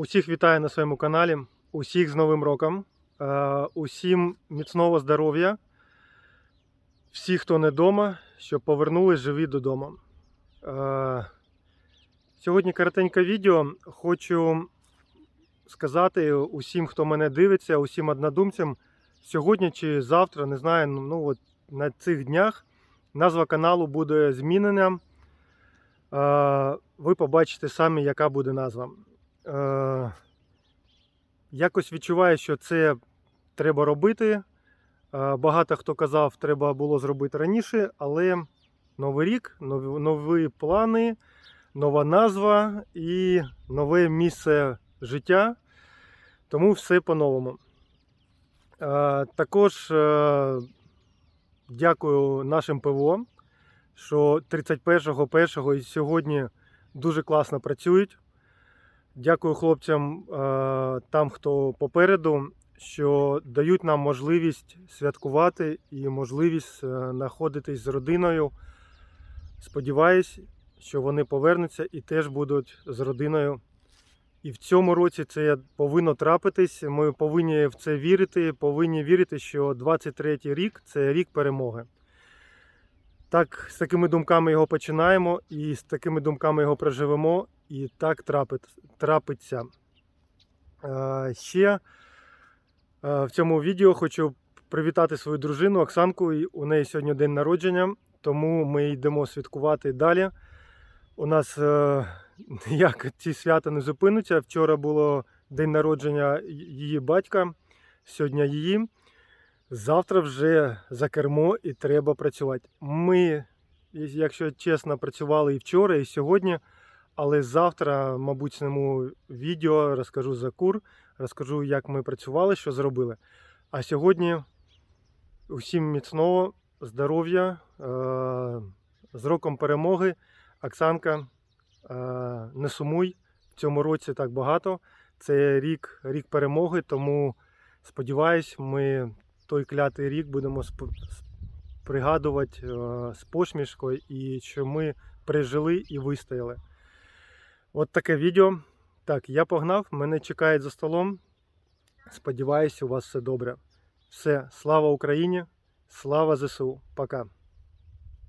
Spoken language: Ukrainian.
Усіх вітаю на своєму каналі. Усіх з Новим роком. Е, Усім міцного здоров'я. Всі, хто не вдома, щоб повернулись живі додому. Е, Сьогодні коротеньке відео. Хочу сказати усім, хто мене дивиться, усім однодумцям. Сьогодні чи завтра, не знаю, ну от на цих днях назва каналу буде змінена. Е, Ви побачите самі, яка буде назва. Е, Якось відчуваю, що це треба робити. Е, Багато хто казав, треба було зробити раніше, але новий рік, нові, нові плани, нова назва і нове місце життя. Тому все по-новому. Е, Також е, дякую нашим ПВО, що 31.01 і сьогодні дуже класно працюють. Дякую хлопцям е, там, хто попереду, що дають нам можливість святкувати і можливість е, знаходитись з родиною. Сподіваюсь, що вони повернуться і теж будуть з родиною. І в цьому році це повинно трапитись. Ми повинні в це вірити, повинні вірити, що 23-й рік це рік перемоги. Так, з такими думками його починаємо, і з такими думками його проживемо, і так трапить, трапиться. Ще в цьому відео хочу привітати свою дружину Оксанку. У неї сьогодні день народження, тому ми йдемо святкувати далі. У нас е, ці свята не зупинуться. Вчора було день народження її батька, сьогодні її. Завтра вже за кермо і треба працювати. Ми, якщо чесно, працювали і вчора, і сьогодні, але завтра, мабуть, зніму відео, розкажу за кур, розкажу, як ми працювали, що зробили. А сьогодні усім міцного здоров'я, е, з роком перемоги. Оксанка, е, не сумуй, в цьому році так багато. Це рік, рік перемоги, тому сподіваюсь, ми той клятий рік будемо пригадувати е, з посмішкою і що ми пережили і вистояли. От таке відео. Так, я погнав, мене чекають за столом. Сподіваюсь, у вас все добре. Все, слава Україні, слава ЗСУ. Пока.